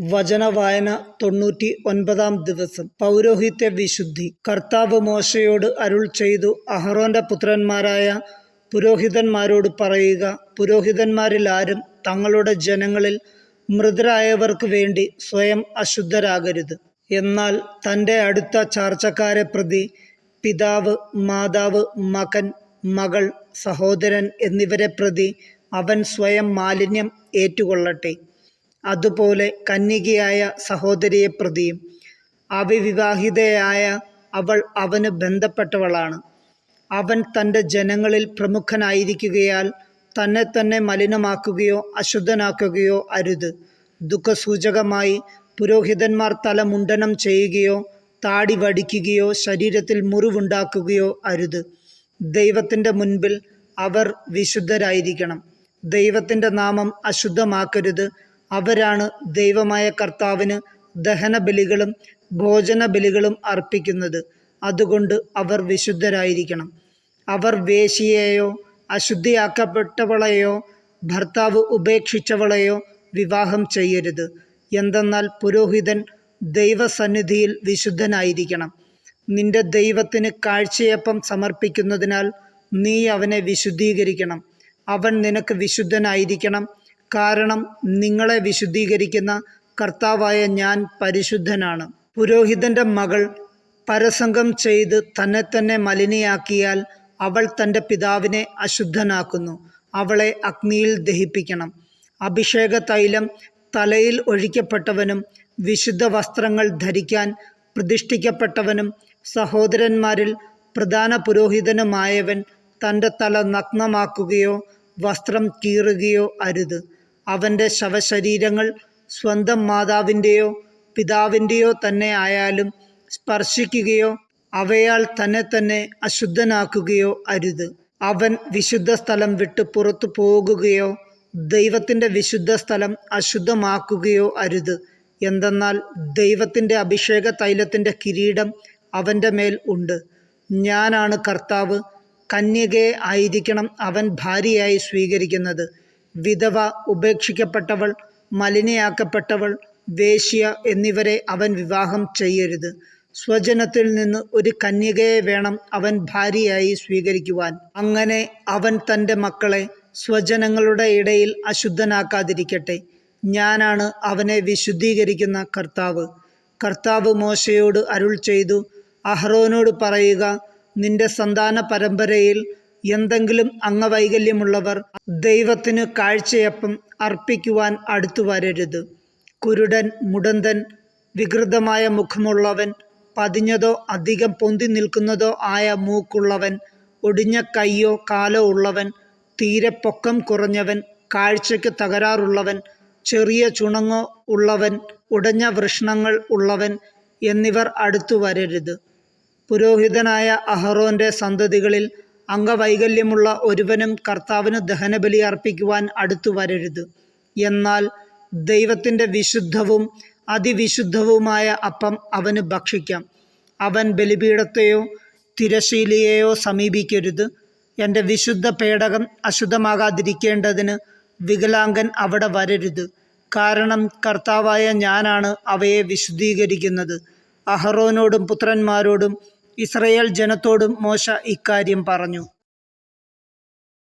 വചനവായന തൊണ്ണൂറ്റി ഒൻപതാം ദിവസം. പൗരോഹിത്യ വിശുദ്ധി. കർത്താവ് മോശയോട് അരുൾ ചെയ്തു. അഹറോന്റെ പുത്രന്മാരായ പുരോഹിതന്മാരോട് പറയുക പുരോഹിതന്മാരിൽ ആരും തങ്ങളുടെ ജനങ്ങളിൽ മൃതരായവർക്ക് വേണ്ടി സ്വയം അശുദ്ധരാകരുത്. എന്നാൽ തന്റെ അടുത്ത ചാർച്ചക്കാരെ പ്രതി പിതാവ് മാതാവ് മകൻ മകൾ സഹോദരൻ എന്നിവരെ പ്രതി അവൻ സ്വയം മാലിന്യം ഏറ്റുകൊള്ളട്ടെ. അതുപോലെ കന്യകയായ സഹോദരിയെ പ്രതിയും അവിവാഹിതയായ അവൾ അവന് ബന്ധപ്പെട്ടവളാണ്. അവൻ തന്റെ ജനങ്ങളിൽ പ്രമുഖനായിരിക്കുകയാൽ തന്നെ തന്നെ മലിനമാക്കുകയോ അശുദ്ധനാക്കുകയോ അരുത്. ദുഃഖസൂചകമായി പുരോഹിതന്മാർ തല മുണ്ടനം ചെയ്യുകയോ താടി വടിക്കുകയോ ശരീരത്തിൽ മുറിവുണ്ടാക്കുകയോ അരുത്. ദൈവത്തിന്റെ മുൻപിൽ അവർ വിശുദ്ധരായിരിക്കണം. ദൈവത്തിന്റെ നാമം അശുദ്ധമാക്കരുത്. അവരാണ് ദൈവമായ കർത്താവിന് ദഹനബലികളും ഭോജനബലികളും അർപ്പിക്കുന്നത്. അതുകൊണ്ട് അവർ വിശുദ്ധരായിരിക്കണം. അവർ വേശിയെയോ അശുദ്ധിയാക്കപ്പെട്ടവളെയോ ഭർത്താവ് ഉപേക്ഷിച്ചവളെയോ വിവാഹം ചെയ്യരുത്. എന്തെന്നാൽ പുരോഹിതൻ ദൈവസന്നിധിയിൽ വിശുദ്ധനായിരിക്കണം. നിന്റെ ദൈവത്തിന് കാഴ്ചയപ്പം സമർപ്പിക്കുന്നതിനാൽ നീ അവനെ വിശുദ്ധീകരിക്കണം. അവൻ നിനക്ക് വിശുദ്ധനായിരിക്കണം. കാരണം നിങ്ങളെ വിശുദ്ധീകരിക്കുന്ന കർത്താവായ ഞാൻ പരിശുദ്ധനാണ്. പുരോഹിതന്റെ മകൾ പരസംഗം ചെയ്ത് തന്നെ തന്നെ മലിനയാക്കിയാൽ അവൾ തന്റെ പിതാവിനെ അശുദ്ധനാക്കുന്നു. അവളെ അഗ്നിയിൽ ദഹിപ്പിക്കണം. അഭിഷേക തൈലം തലയിൽ ഒഴിക്കപ്പെട്ടവനും വിശുദ്ധ വസ്ത്രങ്ങൾ ധരിക്കാൻ പ്രതിഷ്ഠിക്കപ്പെട്ടവനും സഹോദരന്മാരിൽ പ്രധാന പുരോഹിതനുമായവൻ തന്റെ തല നഗ്നമാക്കുകയോ വസ്ത്രം കീറുകയോ അരുത്. അവന്റെ ശവശരീരങ്ങൾ സ്വന്തം മാതാവിന്റെയോ പിതാവിന്റെയോ തന്നെ ആയാലും സ്പർശിക്കുകയോ അവയാൽ തന്നെ തന്നെ അശുദ്ധനാക്കുകയോ അരുത്. അവൻ വിശുദ്ധ സ്ഥലം വിട്ട് പുറത്തു പോകുകയോ ദൈവത്തിന്റെ വിശുദ്ധ സ്ഥലം അശുദ്ധമാക്കുകയോ അരുത്. എന്തെന്നാൽ ദൈവത്തിന്റെ അഭിഷേക തൈലത്തിന്റെ കിരീടം അവന്റെ മേൽ ഉണ്ട്. ഞാനാണ് കർത്താവ്. കന്യകയെ ആയിരിക്കണം അവൻ ഭാര്യയായി സ്വീകരിക്കുന്നത്. വിധവ ഉപേക്ഷിക്കപ്പെട്ടവൾ മലിനയാക്കപ്പെട്ടവൾ വേശ്യ എന്നിവരെ അവൻ വിവാഹം ചെയ്യരുത്. സ്വജനത്തിൽ നിന്ന് ഒരു കന്യകയെ വേണം അവൻ ഭാര്യയായി സ്വീകരിക്കുവാൻ. അങ്ങനെ അവൻ തന്റെ മക്കളെ സ്വജനങ്ങളുടെ ഇടയിൽ അശുദ്ധനാക്കാതിരിക്കട്ടെ. ഞാനാണ് അവനെ വിശുദ്ധീകരിക്കുന്ന കർത്താവ്. കർത്താവ് മോശയോട് അരുൾ ചെയ്തു. അഹ്റോനോട് പറയുക നിന്റെ സന്താന പരമ്പരയിൽ എന്തെങ്കിലും അംഗവൈകല്യമുള്ളവർ ദൈവത്തിന് കാഴ്ചയപ്പം അർപ്പിക്കുവാൻ അടുത്തു വരരുത്. കുരുടൻ മുടന്തൻ വികൃതമായ മുഖമുള്ളവൻ പതിഞ്ഞതോ അധികം പൊന്തി നിൽക്കുന്നതോ ആയ മൂക്കുള്ളവൻ ഒടിഞ്ഞ കൈയോ കാലോ ഉള്ളവൻ തീരെ പൊക്കം കുറഞ്ഞവൻ കാഴ്ചയ്ക്ക് തകരാറുള്ളവൻ ചെറിയ ചുണങ്ങോ ഉള്ളവൻ ഉടഞ്ഞ വൃഷ്ണങ്ങൾ ഉള്ളവൻ എന്നിവർ അടുത്തു വരരുത്. പുരോഹിതനായ അഹറോന്റെ സന്തതികളിൽ അംഗവൈകല്യമുള്ള ഒരുവനും കർത്താവിന് ദഹനബലി അർപ്പിക്കുവാൻ അടുത്തു വരരുത്. എന്നാൽ ദൈവത്തിന്റെ വിശുദ്ധവും അതിവിശുദ്ധവുമായ അപ്പം അവന് ഭക്ഷിക്കാം. അവൻ ബലിപീഠത്തെയോ തിരശീലയെയോ സമീപിക്കരുത്. എന്റെ വിശുദ്ധ പേടകം അശുദ്ധമാകാതിരിക്കേണ്ടതിന് വികലാംഗൻ അവിടെ വരരുത്. കാരണം കർത്താവായ ഞാനാണ് അവയെ വിശുദ്ധീകരിക്കുന്നത്. അഹറോനോടും പുത്രന്മാരോടും ഇസ്രയേൽ ജനത്തോടും മോശ ഇക്കാര്യം പറഞ്ഞു.